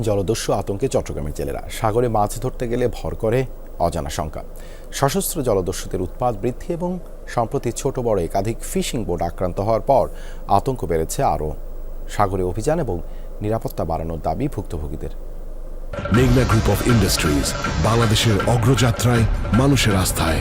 জলদস্যু আতঙ্কে চট্টগ্রামের জেলেরা। সাগরে মাছ ধরতে গেলে ভর করে অজানা শঙ্কা সশস্ত্র জলদস্যুদের উৎপাদ বৃদ্ধি এবং সম্প্রতি ছোট বড় একাধিক ফিশিং বোট আক্রান্ত হওয়ার পর আতঙ্ক বেড়েছে আরও। সাগরে অভিযান এবং নিরাপত্তা বাড়ানোর দাবি ভুক্তভোগীদের। মেঘনা গ্রুপ অফ ইন্ডাস্ট্রিজ বাংলাদেশের অগ্রযাত্রায় মানুষের আস্থায়।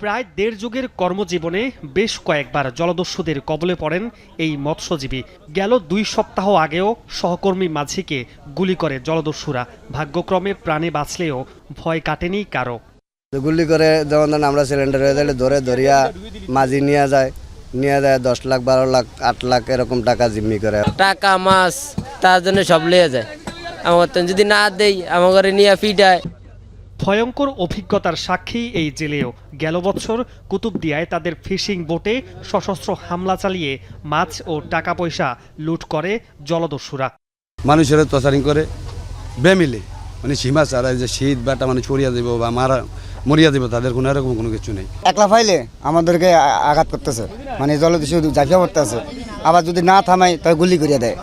প্রায় দেড় যুগের কর্মজীবনে বেশ কয়েকবার জলদস্যুদের কবলে পড়েন এই মৎস্যজীবী। গেল দুই সপ্তাহ আগেও সহকর্মী মাঝিকে গুলি করে জলদস্যুরা। ভাগ্যক্রমে প্রাণে বাঁচলেও ভয় কাটেনি কারও। গুলি করে যেমন ধরেন আমরা সিলিন্ডার হয়ে গেলে ধরে ধরিয়া মাঝি নিয়ে যায়। নিয়ে যায় দশ লাখ বারো লাখ আট লাখ এরকম টাকা জিম্মি করে। টাকা মাছ তার জন্য সব লিয়ে যায়। আমার তো যদি না দেই আমার ঘরে নিয়ে ফিটায় ভয়ঙ্কর অভিজ্ঞতার সাক্ষী এই জেলেও। গেল বছর কুতুবদিয়ায় তাদের ফিশিং বোটে সশস্ত্র হামলা চালিয়ে মাছ ও টাকা পয়সা লুট করে জলদস্যুরা। মানুষের তসারিং করে বেমিলে। মানে সীমা ছাড়া যে শীত বাটা মানে ছড়িয়ে দেবো বা মারা মরিয়া দেবো তাদের কোনো এরকম কোনো কিছু নেই। একলা ফাইলে আমাদেরকে আঘাত করতেছে। মানে জলদস্যু ঝাঁপিয়া পড়তেছে। আবার যদি না থামাই তাই গুলি করিয়া দেয়।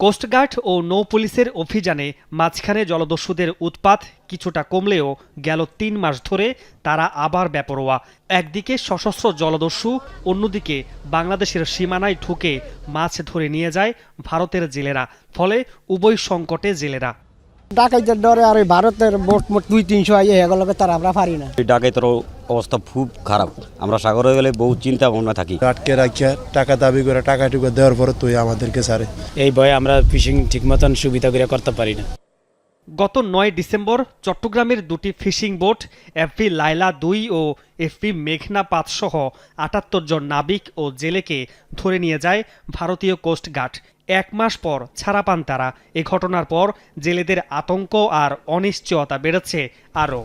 কোস্টগার্ড ও নৌ পুলিশের অভিযানে মাঝখানে জলদস্যুদের উৎপাত কিছুটা কমলেও গেল তিন মাস ধরে তারা আবার বেপরোয়া। একদিকে সশস্ত্র জলদস্যু, অন্যদিকে বাংলাদেশের সীমানায় ঢুকে মাছ ধরে নিয়ে যায় ভারতের জেলেরা, ফলে উভয় সংকটে জেলেরা। ডাকাইতের ডরে আর ওই ভারতের মোট মোট দুই তিনশো আইয়ে এগুলোকে তার আমরা পারি না। এই ডাকাইতের অবস্থা খুব খারাপ। আমরা সাগরে গেলে বহু চিন্তা ভাবনা থাকি। আটকে রাখিয়া টাকা দাবি করে টাকা টুকু দেওয়ার পরে তুই আমাদেরকে সারে এই ভয়ে আমরা ফিশিং ঠিক মতন সুবিধা করে করতে পারি না। গত নয় ডিসেম্বর চট্টগ্রামের দুটি ফিশিং বোট এফপি লাইলা দুই ও এফপি মেঘনা পাঁচ সহ আটাত্তর জন নাবিক ও জেলেকে ধরে নিয়ে যায় ভারতীয় কোস্টগার্ড এক মাস পর ছাড়া পান তারা। এ ঘটনার পর জেলেদের আতঙ্ক আর অনিশ্চয়তা বেড়েছে আরও।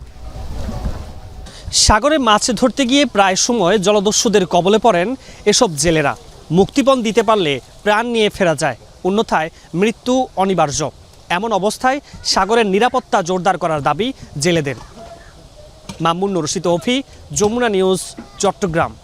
সাগরে মাছ ধরতে গিয়ে প্রায় সময় জলদস্যুদের কবলে পড়েন এসব জেলেরা। মুক্তিপণ দিতে পারলে প্রাণ নিয়ে ফেরা যায়। অন্যথায় মৃত্যু অনিবার্য। এমন অবস্থায় সাগরের নিরাপত্তা জোরদার করার দাবি জেলেদের। মামুন রশিদ অফি যমুনা নিউজ, চট্টগ্রাম।